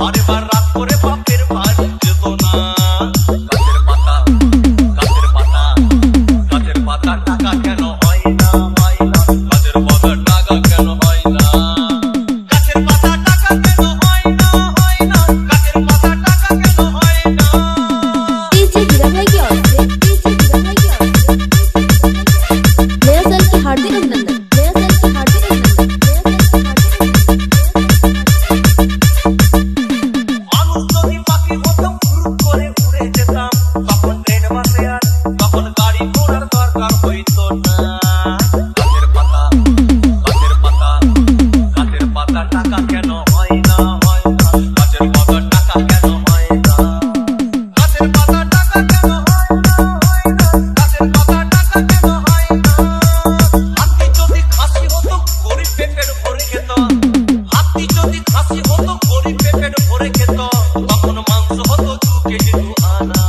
বারে বার রাত করে বাপের বাড়ি যেত না দরকার হইতো না গাছের পাতা গাছের পাতা গাছের পাতা টাকা কেন হয় না হয় না গাছের পাতা টাকা কেন হয় না গাছের পাতা টাকা কেন হয় না হয় না গাছের পাতা টাকা কেন হয় না হাতি যদি খাসি হতো গরিব পেটের ভরে খেত হাতি যদি খাসি হতো গরিব পেটের ভরে খেত তখন মাংস হতো দু কেজি দু আনা